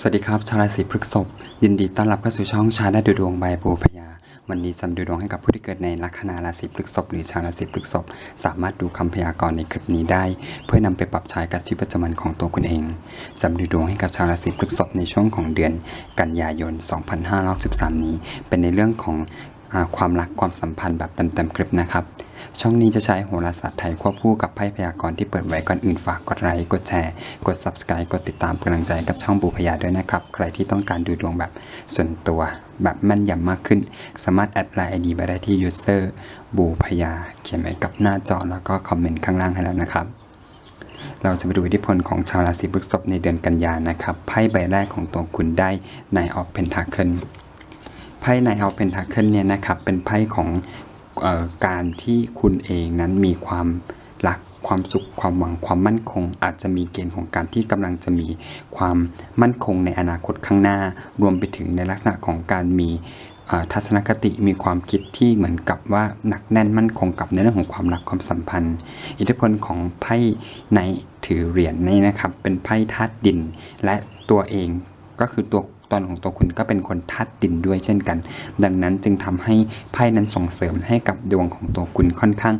สวัสดีครับชาวราศีพฤษภยินดีต้อนรับเข้าสู่ช่องชาได้ดูดวงใบปูพยา วันนี้จะมาดูดวงให้กับผู้ที่เกิดในลัคนาราศีพฤษภหรือชาวราศีพฤษภสามารถดูคำพยากรณ์ในคลิปนี้ได้ เพื่อนำไปปรับใช้กับชีวิตประจำวันของตัวคุณเองจะมาดูดวงให้กับชาวราศีพฤษภในช่วงของเดือน กันยายน 2513 นี้ เป็นในเรื่องของอความรักความสัมพันธ์แบบเต็มๆคลิปนะครับ ช่องนี้จะใช้โหราศาสตร์ไทยควบคู่กับไพ่พยากรณ์ที่เปิดไว้ก่อนอื่นฝากกดไลค์กดแชร์ กด subscribe กดติดตามกำลังใจกับช่องบูพยาด้วยนะครับ ใครที่ต้องการดูดวงแบบส่วนตัวแบบแม่นยำมากขึ้น สามารถแอดไลน์ไอดีไปได้ที่ user บูพยาเขียนไว้กับหน้าจอแล้วก็คอมเมนต์ข้างล่างให้แล้วนะครับเราจะไปดูอิทธิพลของชาวราศีพฤษภในเดือนกันยายนนะครับไพ่ใบแรกของตัวคุณได้ในออกเพนทาเคิลไพ่ในเอาเป็นทาเคิลเนี่ยนะครับเป็นไพ่ของ การที่คุณเองนั้นมีความรักความสุขความหวังความมั่นคง อาจจะมีเกณฑ์ของการที่กำลังจะมีความมั่นคงในอนาคตข้างหน้า รวมไปถึงในลักษณะของการมีทัศนคติมีความคิดที่เหมือนกับว่าหนักแน่นมั่นคงกับในเรื่องของความรักความสัมพันธ์ อิทธิพลของไพ่ในถือเหรียญนี่นะครับ เป็นไพ่ธาตุดิน และตัวเองก็คือตัว ตอนของตัวคุณก็เป็นคนธาตุดินด้วยเช่นกัน ดังนั้นจึงทำให้ไพ่นั้นส่งเสริมให้กับดวงของตัวคุณค่อนข้าง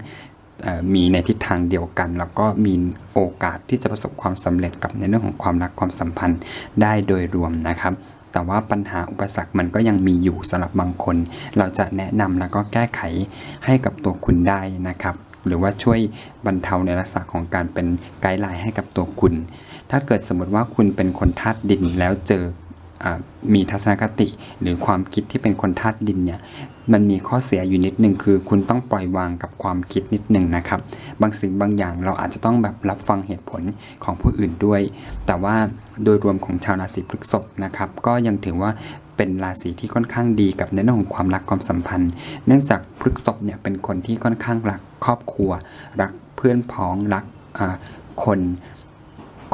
มีในทิศทางเดียวกัน แล้วก็มีโอกาสที่จะประสบความสำเร็จกับในเรื่องของความรักความสัมพันธ์ได้โดยรวมนะครับ แต่ว่าปัญหาอุปสรรคมันก็ยังมีอยู่สำหรับบางคน เราจะแนะนำแล้วก็แก้ไขให้กับตัวคุณได้นะครับ หรือว่าช่วยบรรเทาในลักษณะของการเป็นไกด์ไลน์ให้กับตัวคุณ ถ้าเกิดสมมติว่าคุณเป็นคนธาตุดินแล้วเจอ มีทัศนคติหรือความคิดที่เป็นคนธาตุดินเนี่ยมันมีข้อเสียอยู่นิดนึงคือ คุณต้องปล่อยวางกับความคิดนิดนึงนะครับ บางสิ่งบางอย่างเราอาจจะต้องแบบรับฟังเหตุผลของผู้อื่นด้วย แต่ว่าโดยรวมของชาวราศีพฤษภนะครับ ก็ยังถือว่าเป็นราศีที่ค่อนข้างดีกับในเรื่องของความรักความสัมพันธ์ เนื่องจากพฤษภเนี่ยเป็นคนที่ค่อนข้างรักครอบครัว รักเพื่อนพ้องรักคน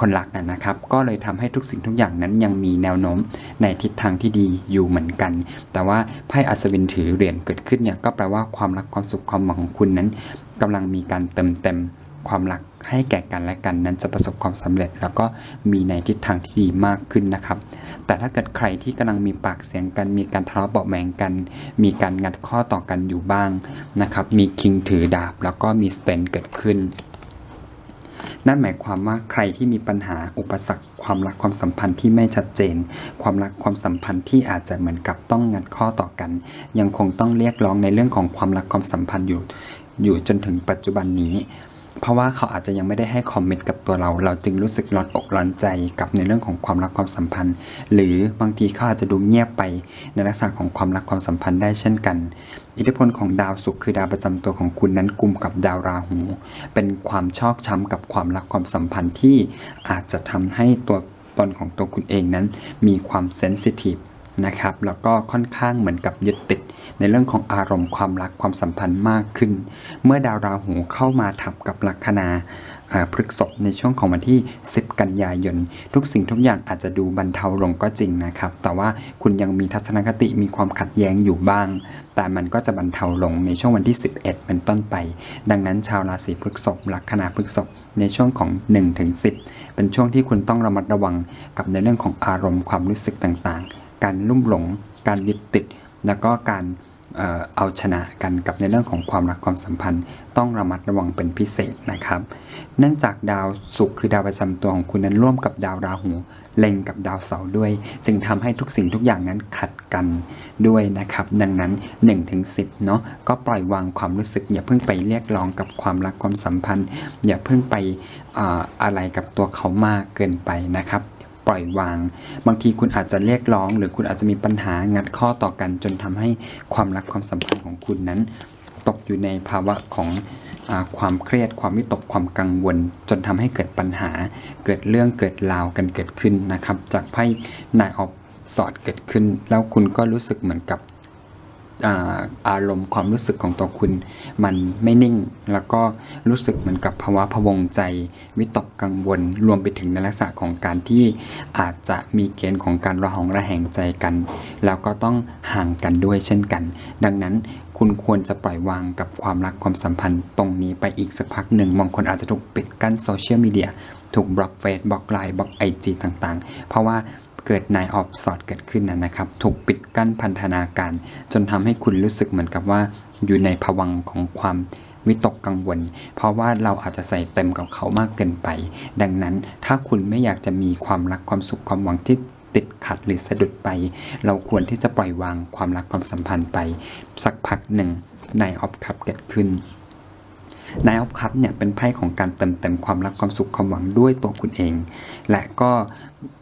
คนรักนะนะครับ ก็เลยทำให้ทุกสิ่งทุกอย่างนั้นยังมีแนวโน้มในทิศทางที่ดีอยู่เหมือนกัน แต่ว่าไพ่อัศวินถือเหรียญเกิดขึ้นเนี่ยก็แปลว่าความรักความสุขความหวังของคุณนั้นกำลังมีการเติมเต็มความรักให้แก่กันและกันนั้นจะประสบความสำเร็จ แล้วก็มีในทิศทางที่ดีมากขึ้นนะครับ แต่ถ้าเกิดใครที่กำลังมีปากเสียงกัน มีการทะเลาะเบาแหวงกัน มีการงัดข้อต่อกันอยู่บ้างนะครับ มีคิงถือดาบ แล้วก็มีสเตนเกิดขึ้น นั่นหมายความว่าใครที่มีปัญหาอุปสรรค ความรักความสัมพันธ์ที่ไม่ชัดเจน ความรักความสัมพันธ์ที่อาจจะเหมือนกับต้องงัดข้อต่อกัน ยังคงต้องเรียกร้องในเรื่องของความรักความสัมพันธ์อยู่ อยู่จนถึงปัจจุบันนี้ เพราะว่าเขาอาจจะยังไม่ได้ให้คอมเมนต์กับตัวเรา เราจึงรู้สึกร้อนอกร้อนใจกับในเรื่องของความรักความสัมพันธ์ หรือบางทีเขาอาจจะดูเงียบไปในลักษณะของความรักความสัมพันธ์ได้เช่นกัน อิทธิพลของดาวศุกร์คือดาวประจำตัวของคุณนั้นกลุ่มกับดาวราหู เป็นความชอกช้ำกับความรักความสัมพันธ์ที่อาจจะทำให้ตัวตนของตัวคุณเองนั้นมีความเซนซิทีฟนะครับแล้วก็ค่อนข้างเหมือนกับยึดติด ในเรื่องของอารมณ์ความรักความสัมพันธ์มากขึ้น เมื่อดาวราหูเข้ามาทับกับลัคนาพฤกษภในช่วงของวันที่ 10 กันยายน ทุกสิ่งทุกอย่างอาจจะดูบรรเทาลงก็จริงนะครับ แต่ว่าคุณยังมีทัศนคติมีความขัดแย้งอยู่บ้าง แต่มันก็จะบรรเทาลงในช่วงวันที่ 11 เป็นต้นไป ดังนั้นชาวราศีพฤกษภลัคนาพฤกษภในช่วงของ1ถึง10 เป็นช่วงที่คุณต้องระมัดระวังกับในเรื่องของอารมณ์ความรู้สึกต่างๆ การลุ่มหลง การยึดติด แล้วก็การเอาชนะกันกับในเรื่องของความรักความสัมพันธ์ ต้องระมัดระวังเป็นพิเศษนะครับ เนื่องจากดาวศุกร์คือดาวประจำตัวของคุณนั้นร่วมกับดาวราหูเล็งกับดาวเสาร์ด้วย จึงทำให้ทุกสิ่งทุกอย่างนั้นขัดกันด้วยนะครับ ดังนั้น1-10เนาะก็ปล่อยวางความรู้สึก อย่าเพิ่งไปเรียกร้องกับความรักความสัมพันธ์ อย่าเพิ่งไปออะไรกับตัวเขามากเกินไปนะครับ ปล่อยวาง บางทีคุณอาจจะเรียกร้อง หรือคุณอาจจะมีปัญหางัดข้อต่อกัน จนทำให้ความรักความสัมพันธ์ของคุณนั้น ตกอยู่ในภาวะของอความเครียด ความวิตกความกังวล จนทำให้เกิดปัญหา เกิดเรื่องเกิดราวกันเกิดขึ้นนะครับ จากไพ่นายออฟสอดเกิดขึ้น แล้วคุณก็รู้สึกเหมือนกับ อารมณ์ความรู้สึกของตัวคุณ มันไม่นิ่ง แล้วก็รู้สึกเหมือนกับภาวะพวงใจ วิตกกังวล รวมไปถึงในลักษณะของการที่อาจจะมีเกณฑ์ของการระหองระแหงใจกัน แล้วก็ต้องห่างกันด้วยเช่นกัน ดังนั้นคุณควรจะปล่อยวางกับความรักความสัมพันธ์ตรงนี้ไปอีกสักพักหนึ่งบางคนอาจจะถูกปิดกั้นโซเชียลมีเดียถูกบล็อกเฟซบล็อกไลน์บล็อกไอจีต่างๆ เพราะว่า เกิดนายออฟสอดเกิดขึ้นนะนะครับ ถูกปิดกั้นพันธนาการ จนทำให้คุณรู้สึกเหมือนกับว่า อยู่ในภวังของความวิตกกังวล เพราะว่าเราอาจจะใส่เต็มกับเขามากเกินไป ดังนั้นถ้าคุณไม่อยากจะมีความรักความสุขความหวังที่ติดขัดหรือสะดุดไป เราควรที่จะปล่อยวางความรักความสัมพันธ์ไป สักพักหนึ่งนายออฟคับเกิดขึ้น นายออฟคัพเนี่ยเป็นไพ่ของการเติมเต็มความรักความสุขความหวังด้วยตัวคุณเอง และก็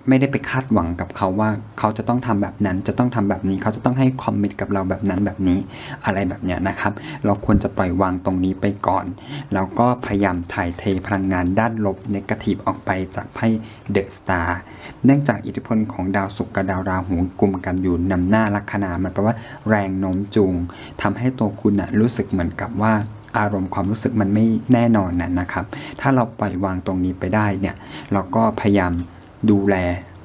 ไม่ได้ไปคาดหวังกับเขาว่าเขาจะต้องทำแบบนั้น จะต้องทำแบบนี้ เขาจะต้องให้คอมมิตกับเราแบบนั้นแบบนี้อะไรแบบเนี้ยนะครับ เราควรจะปล่อยวางตรงนี้ไปก่อน แล้วก็พยายามถ่ายเทพลังงานด้านลบเนกาทีฟออกไปจากไพ่เดอะสตาร์เนื่องจากอิทธิพลของดาวศุกร์กับดาวราหูกลุ่มกันอยู่นำหน้าลัคนามันแปลว่าแรงโน้มจูงทำให้ตัวคุณนะรู้สึกเหมือนกับว่า อารมณ์ความรู้สึกมันไม่แน่นอนนะนะครับ ถ้าเราปล่อยวางตรงนี้ไปได้เนี่ย เราก็พยายามดูแล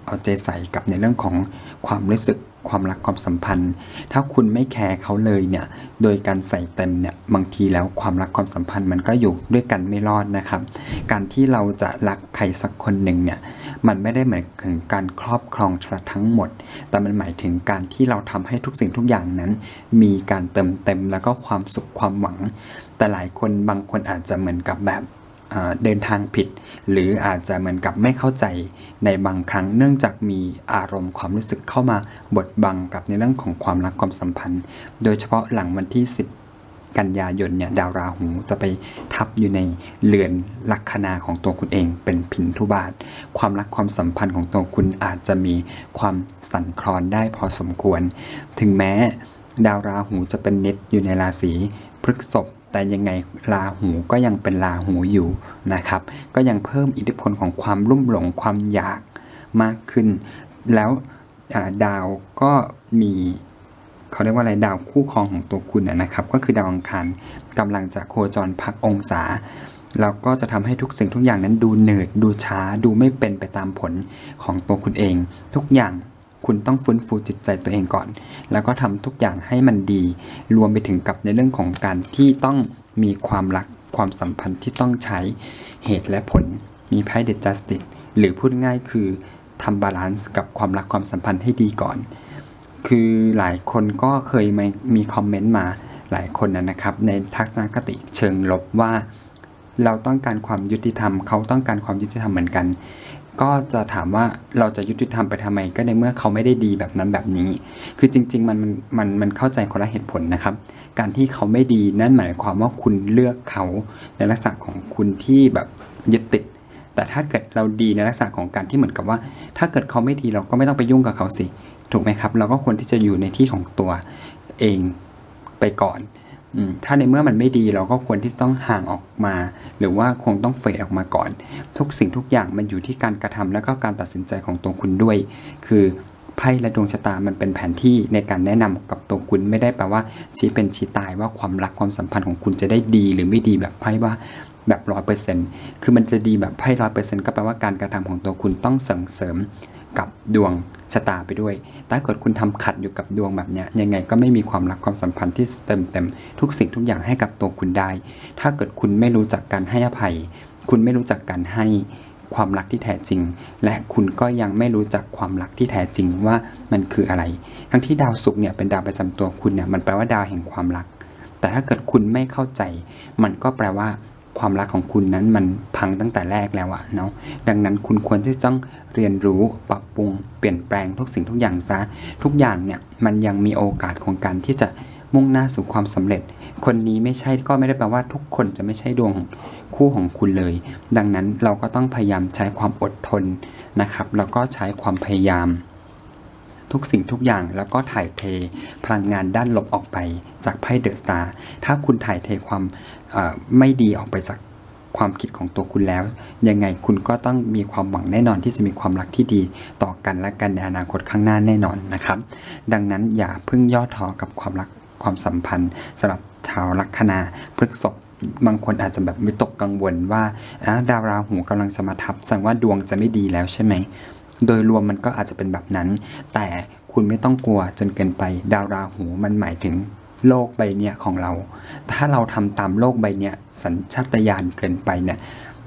เอาใจใส่กับในเรื่องของความรู้สึกความรักความสัมพันธ์ ถ้าคุณไม่แคร์เขาเลยเนี่ย โดยการใส่เต็มเนี่ยบางทีแล้วความรักความสัมพันธ์มันก็อยู่ด้วยกันไม่รอดนะครับ การที่เราจะรักใครสักคนหนึ่งเนี่ย มันไม่ได้หมายถึงการครอบครองซะทั้งหมด แต่มันหมายถึงการที่เราทำให้ทุกสิ่งทุกอย่างนั้น มีการเติมเต็มแล้วก็ความสุขความหวัง แต่หลายคนบางคนอาจจะเหมือนกับแบบเดินทางผิด หรืออาจจะเหมือนกับไม่เข้าใจในบางครั้ง เนื่องจากมีอารมณ์ความรู้สึกเข้ามาบดบังกับในเรื่องของความรักความสัมพันธ์ โดยเฉพาะหลังวันที่ 10 กันยายนเนี่ยดาวราหูจะไปทับอยู่ในเรือนลัคนาของตัวคุณเองเป็นพินทุบาท ความรักความสัมพันธ์ของตัวคุณอาจจะมีความสั่นคลอนได้พอสมควร ถึงแม้ดาวราหูจะเป็นเน็ตอยู่ในราศีพฤษภ แต่ยังไงราหูก็ยังเป็นราหูอยู่นะครับ ก็ยังเพิ่มอิทธิพลของความรุ่มหลงความอยากมากขึ้น แล้วาดาวก็มีเขาเรียกว่าอะไรดาวคู่ครองของตัวคุณนะครับ ก็คือดาวอังคารกำลังจะโคจรพักองศาแล้วก็จะทำให้ทุกสิ่งทุกอย่างนั้นดูเหนื่อยดูช้าดูไม่เป็นไปตามผลของตัวคุณเอง ทุกอย่าง คุณต้องฟื้นฟูจิตใจตัวเองก่อน แล้วก็ทำทุกอย่างให้มันดี รวมไปถึงกับในเรื่องของการที่ต้องมีความรักความสัมพันธ์ที่ต้องใช้เหตุและผล มีไพ่เด j ัสติ e หรือพูดง่ายคือทำบาลานซ์กับความรักความสัมพันธ์ให้ดีก่อน คือหลายคนก็เคยม,มีคอมเมนต์มาหลายคนนะนะครับ ในทัศนคติเชิงลบว่า เราต้องการความยุติธรรม เขาต้องการความยุติธรรมเหมือนกัน ก็จะถามว่าเราจะยุติธรรมไปทำไมก็ในเมื่อเขาไม่ได้ดีแบบนั้นแบบนี้ คือจริง ๆ มันมันมันเข้าใจคนละเหตุผลนะครับ การที่เขาไม่ดีนั่นหมายความว่าคุณเลือกเขาในลักษณะของคุณที่แบบยึดติด แต่ถ้าเกิดเราดีในลักษณะของการที่เหมือนกับว่า ถ้าเกิดเขาไม่ดีเราก็ไม่ต้องไปยุ่งกับเขาสิ ถูกไหมครับ เราก็ควรที่จะอยู่ในที่ของตัวเองไปก่อน ถ้าในเมื่อมันไม่ดีเราก็ควรที่ต้องห่างออกมา หรือว่าคงต้องเฟดออกมาก่อน ทุกสิ่งทุกอย่างมันอยู่ที่การกระทำและก็การตัดสินใจของตัวคุณด้วย คือไพ่และดวงชะตามันเป็นแผนที่ในการแนะนำกับตัวคุณไม่ได้แปลว่าชี้เป็นชี้ตายว่าความรักความสัมพันธ์ของคุณจะได้ดี หรือไม่ดีแบบไพ่ว่าแบบร้อยเปอร์เซ็นต์คือมันจะดีแบบไพ่ร้อยเปอร์เซ็นต์ก็แปลว่าการกระทำของตัวคุณต้องเสริมเสริม กับดวงชะตาไปด้วย ถ้าเกิดคุณทำขัดอยู่กับดวงแบบนี้ยยังไงก็ไม่มีความรักความสัมพันธ์ที่เต็มเต็มทุกสิ่งทุกอย่างให้กับตัวคุณได้ ถ้าเกิดคุณไม่รู้จักการให้อภัย คุณไม่รู้จักการให้ความรักที่แท้จริง และคุณก็ยังไม่รู้จักความรักที่แท้จริงว่ามันคืออะไร ทั้งที่ดาวศุกร์เนี่ยเป็นดาวประจำตัวคุณเนี่ยมันแปลว่าดาวแห่งความรัก แต่ถ้าเกิดคุณไม่เข้าใจ มันก็แปลว่า ความรักของคุณนั้นมันพังตั้งแต่แรกแล้วอะเนาะดังนั้นคุณควรที่จะต้องเรียนรู้ปรับปรุงเปลี่ยนแปลงทุกสิ่งทุกอย่างซะทุกอย่างเนี่ยมันยังมีโอกาสของการที่จะมุ่งหน้าสู่ความสำเร็จ คนนี้ไม่ใช่ก็ไม่ได้แปลว่าทุกคนจะไม่ใช่ดวงคู่ของคุณเลย ดังนั้นเราก็ต้องพยายามใช้ความอดทนนะครับแล้วก็ใช้ความพยายามทุกสิ่งทุกอย่างแล้วก็ถ่ายเทพลังงานด้านลบออกไปจากไพ่เดอะสตาร์ถ้าคุณถ่ายเทความ ไม่ดีออกไปจากความคิดของตัวคุณแล้ว ยังไงคุณก็ต้องมีความหวังแน่นอนที่จะมีความรักที่ดีต่อกันและกันในอนาคตข้างหน้าแน่นอนนะครับ ดังนั้นอย่าเพิ่งย่อท้อกับความรักความสัมพันธ์สำหรับชาวลัคนาพฤกษบางคนอาจจะแบบวิตกกังวลว่าอะดาวราหูกำลังจะมาทับแสดงว่าดวงจะไม่ดีแล้วใช่ไหม โดยรวมมันก็อาจจะเป็นแบบนั้น แต่คุณไม่ต้องกลัวจนเกินไป ดาวราหูมันหมายถึง โลกใบเนี้ยของเรา ถ้าเราทำตามโลกใบเนี้ยสัญชาตญาณเกินไปเนี่ย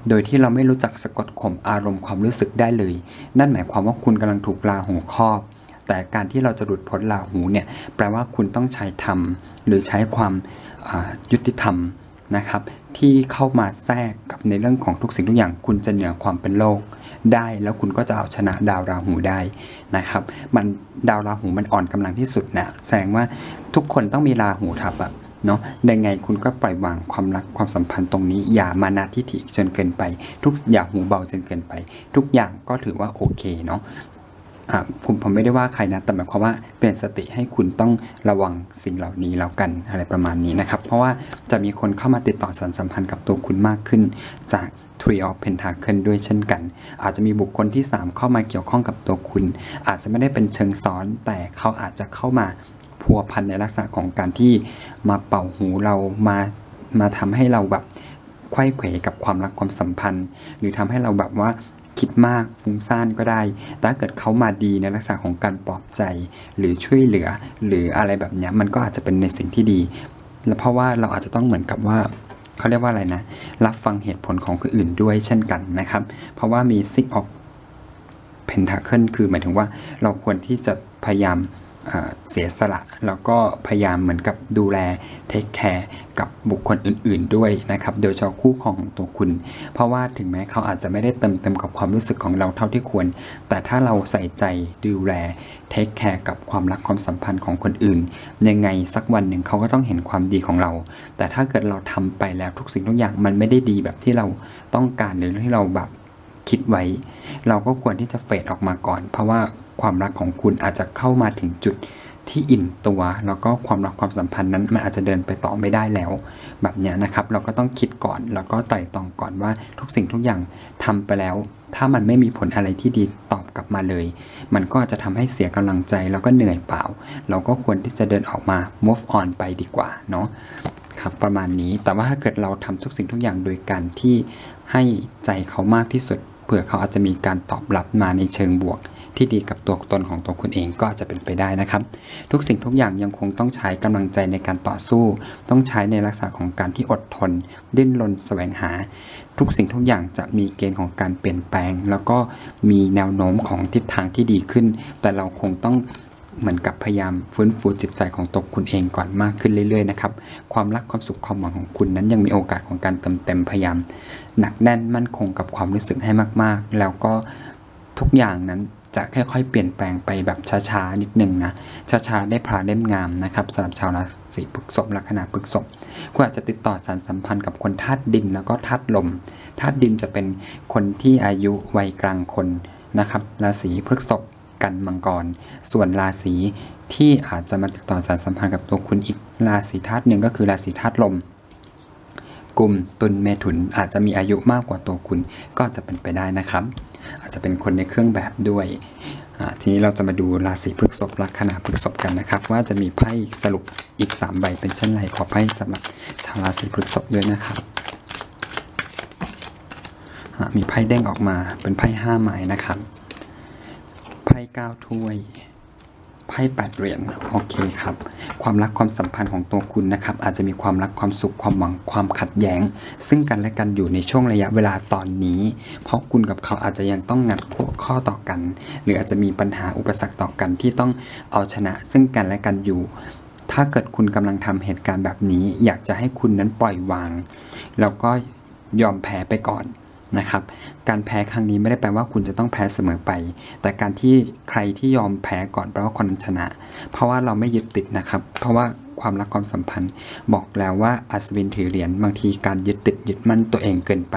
โดยที่เราไม่รู้จักสะกดข่มอารมณ์ความรู้สึกได้เลย นั่นหมายความว่าคุณกำลังถูกลาหูครอบ แต่การที่เราจะหลุดพ้นลาหูเนี่ยแปลว่าคุณต้องใช้ธรรมหรือใช้ความยุติธรรมนะครับ ที่เข้ามาแทรกกับในเรื่องของทุกสิ่งทุกอย่าง คุณจะเหนือความเป็นโลก ได้ แล้วคุณก็จะเอาชนะดาวราหูได้นะครับ มันดาวราหูมันอ่อนกำลังที่สุดนะแสดงว่าทุกคนต้องมีราหูทับอะเนาะยังไงคุณก็ปล่อยวางความรักความสัมพันธ์ตรงนี้ อย่ามานาทิฐิจนเกินไป ทุกอย่างหูเบาจนเกินไป ทุกอย่างก็ถือว่าโอเคเนาะ ผมผมไม่ได้ว่าใครนะ แต่หมายความว่าเปลี่ยนสติให้คุณต้องระวังสิ่งเหล่านี้แล้วกันอะไรประมาณนี้นะครับ เพราะว่าจะมีคนเข้ามาติดต่อสารสัมพันธ์กับตัวคุณมากขึ้น จาก Tree of Pentacle ด้วยเช่นกัน อาจจะมีบุคคลที่ 3 เข้ามาเกี่ยวข้องกับตัวคุณ อาจจะไม่ได้เป็นเชิงซ้อน แต่เขาอาจจะเข้ามาพัวพันในลักษณะของการที่มาเป่าหูเรามามาทำให้เราแบบไข้เขวกับความรักความสัมพันธ์ หรือทำให้เราแบบว่า คิดมากฟุ้งซ่านก็ได้ แต่ถ้าเกิดเขามาดีในลักษณะของการปลอบใจ หรือช่วยเหลือ หรืออะไรแบบนี้มันก็อาจจะเป็นในสิ่งที่ดี และเพราะว่าเราอาจจะต้องเหมือนกับว่าเขาเรียกว่าอะไรนะ รับฟังเหตุผลของคนอื่นด้วยเช่นกันนะครับ เพราะว่ามี Six of Pentacle คือหมายถึงว่าเราควรที่จะพยายาม เสียสละ แล้วก็พยายามเหมือนกับดูแลเทคแคร์กับบุคคลอื่น ๆ ด้วยนะครับ โดยเฉพาะคู่ของตัวคุณ เพราะว่าถึงแม้เขาอาจจะไม่ได้เติมเต็มกับความรู้สึกของเราเท่าที่ควร แต่ถ้าเราใส่ใจดูแลเทคแคร์กับความรักความสัมพันธ์ของคนอื่น ยังไงสักวันหนึ่งเขาก็ต้องเห็นความดีของเรา แต่ถ้าเกิดเราทำไปแล้วทุกสิ่งทุกอย่างมันไม่ได้ดีแบบที่เราต้องการหรือที่เราแบบคิดไว้ เราก็ควรที่จะเฟดออกมาก่อน เพราะว่า ความรักของคุณอาจจะเข้ามาถึงจุดที่อิ่มตัว แล้วก็ความรักความสัมพันธ์นั้นมันอาจจะเดินไปต่อไม่ได้แล้ว แบบเนี้ยนะครับ เราก็ต้องคิดก่อนแล้วก็ไตร่ตรองก่อนว่าทุกสิ่งทุกอย่างทำไปแล้ว ถ้ามันไม่มีผลอะไรที่ดีตอบกลับมาเลย มันก็อาจจะทำให้เสียกำลังใจแล้วก็เหนื่อยเปล่า เราก็ควรที่จะเดินออกมา move on ไปดีกว่าเนาะครับประมาณนี้แต่ว่าถ้าเกิดเราทำทุกสิ่งทุกอย่างโดยการที่ให้ใจเขามากที่สุดเผื่อเขาอาจจะมีการตอบรับมาในเชิงบวก ที่ดีกับตัวตนของตัวคุณเองก็จะเป็นไปได้นะครับ ทุกสิ่งทุกอย่างยังคงต้องใช้กำลังใจในการต่อสู้ ต้องใช้ในลักษณะของการที่อดทน ดิ้นรนแสวงหา ทุกสิ่งทุกอย่างจะมีเกณฑ์ของการเปลี่ยนแปลง แล้วก็มีแนวโน้มของทิศทางที่ดีขึ้น แต่เราคงต้องเหมือนกับพยายามฟื้นฟูจิตใจของตัวคุณเองก่อนมากขึ้นเรื่อยๆนะครับ ความรักความสุขความหวังของคุณนั้นยังมีโอกาสของการเติมเต็มพยายาม หนักแน่นมั่นคงกับความรู้สึกให้มากๆ แล้วก็ทุกอย่างนั้น จะค่อยๆ เปลี่ยนแปลงไปแบบช้าๆนิดนึงนะช้าๆได้พาเล่มงามนะครับสำหรับชาวราศีพฤษภลัคนาพฤษภคุณอาจจะติดต่อสารสัมพันธ์กับคนธาตุดินแล้วก็ธาตุลมธาตุดินจะเป็นคนที่อายุวัยกลางคนนะครับราศีพฤษภกันมังกร ส่วนราศีที่อาจจะมาติดต่อสารสัมพันธ์กับตัวคุณอีกราศีธาตุหนึ่งก็คือราศีธาตุลมกลุ่มตุลเมถุนอาจจะมีอายุมากกว่าตัวคุณก็จะเป็นไปได้นะครับ อาจจะเป็นคนในเครื่องแบบด้วย ทีนี้เราจะมาดูราศีพฤษภลัคนาพฤษภกันนะครับ ว่าจะมีไพ่สรุปอีก 3 ใบเป็นเช่นไรขอไพ่สำหรับชาวราศีพฤษภด้วยนะครับมีไพ่เด้งออกมาเป็นไพ่ห้าไม้นะครับ ไพ่เก้าถ้วย ไพ่แปดเหรียญโอเคครับ ความรักความสัมพันธ์ของตัวคุณนะครับ อาจจะมีความรักความสุขความหวังความขัดแย้ง ซึ่งกันและกันอยู่ในช่วงระยะเวลาตอนนี้ เพราะคุณกับเขาอาจจะยังต้องงัดข้อข้อต่อกัน หรืออาจจะมีปัญหาอุปสรรคต่อกันที่ต้องเอาชนะ ซึ่งกันและกันอยู่ ถ้าเกิดคุณกำลังทำเหตุการณ์แบบนี้ อยากจะให้คุณนั้นปล่อยวาง แล้วก็ยอมแพ้ไปก่อน นะครับ การแพ้ครั้งนี้ไม่ได้แปลว่าคุณจะต้องแพ้เสมอไป แต่การที่ใครที่ยอมแพ้ก่อนแปลว่าคนนั้นชนะ เพราะว่าเราไม่ยึดติดนะครับ เพราะว่าความรักความสัมพันธ์ บอกแล้วว่าอัศวินถือเหรียญบางทีการยึดติดยึดมั่นตัวเองเกินไป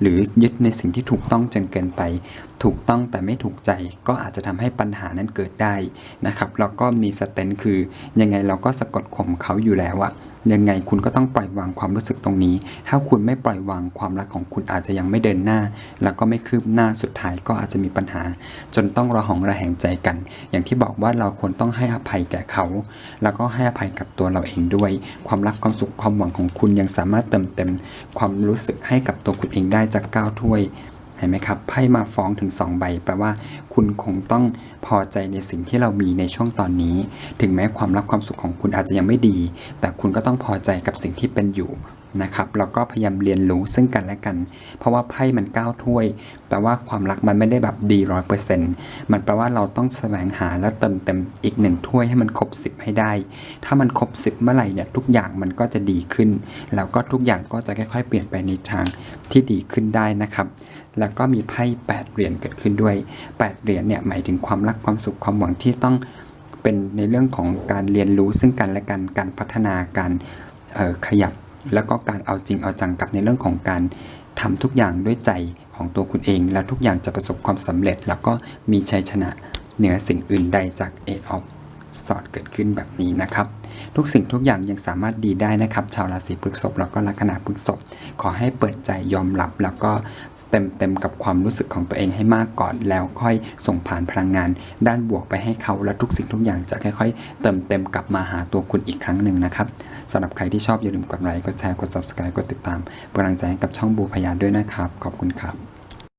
หรือยึดในสิ่งที่ถูกต้องจนเกินไป ถูกต้องแต่ไม่ถูกใจก็อาจจะทำให้ปัญหานั้นเกิดได้นะครับแล้วก็มีสเตนคือยังไงเราก็สะกดข่มเขาอยู่แล้วอะยังไงคุณก็ต้องปล่อยวางความรู้สึกตรงนี้ ถ้าคุณไม่ปล่อยวางความรักของคุณอาจจะยังไม่เดินหน้า แล้วก็ไม่คืบหน้าสุดท้ายก็อาจจะมีปัญหา จนต้องระหองระแหงใจกัน อย่างที่บอกว่าเราควรต้องให้อภัยแก่เขา แล้วก็ให้อภัยกับตัวเราเองด้วย ความรักความสุขความหวังของคุณยังสามารถเติมเต็ม ความรู้สึกให้กับตัวคุณเองได้จากก้าวถ้วย เห็นไหมครับไพ่มาฟ้องถึง 2 ใบ แปลว่าคุณคงต้องพอใจในสิ่งที่เรามีในช่วงตอนนี้ ถึงแม้ความรักความสุขของคุณอาจจะยังไม่ดี แต่คุณก็ต้องพอใจกับสิ่งที่เป็นอยู่นะครับแล้วก็พยายามเรียนรู้ซึ่งกันและกัน เพราะว่าไพ่มันก้าวถ้วย แปลว่าความรักมันไม่ได้แบบดีร้อยเปอร์เซ็นต์มันแปลว่าเราต้องแสวงหาและเติมเต็มอีกหนึ่งถ้วยให้มันครบสิบให้ได้ ถ้ามันครบสิบเมื่อไหร่เนี่ยทุกอย่างมันก็จะดีขึ้น แล้วก็ทุกอย่างก็จะค่อยๆ เปลี่ยนไปในทางที่ดีขึ้นได้นะครับ แล้วก็มีไพ่แปดเหรียญเกิดขึ้นด้วยแปดเหรียญเนี่ยหมายถึงความรักความสุขความหวังที่ต้องเป็นในเรื่องของการเรียนรู้ซึ่งกันและกันการพัฒนาการออขยับ แล้วก็การเอาจริงเอาจังกับในเรื่องของการทำทุกอย่างด้วยใจของตัวคุณเอง แล้วทุกอย่างจะประสบความสำเร็จ แล้วก็มีชัยชนะเหนือสิ่งอื่นใดจากเอทออฟสอดเกิดขึ้นแบบนี้นะครับทุกสิ่งทุกอย่างยังสามารถดีได้นะครับ ชาวราศีพฤษภแล้วก็ลัคนาพฤษภขอให้เปิดใจยอมรับ แล้วก็เต็มเต็มกับความรู้สึกของตัวเองให้มากก่อน แล้วค่อยส่งผ่านพลังงาน ด้านบวกไปให้เขาและทุกสิ่งทุกอย่างจะค่อยๆ เติมเต็มกลับมาหาตัวคุณอีกครั้งหนึ่งนะครับสำหรับใครที่ชอบอย่าลืมกดไลค์กดแชร์กด subscribe กดติดตามเป็นกำลังใจให้กับช่องบูพยาด้วยนะครับ ขอบคุณครับ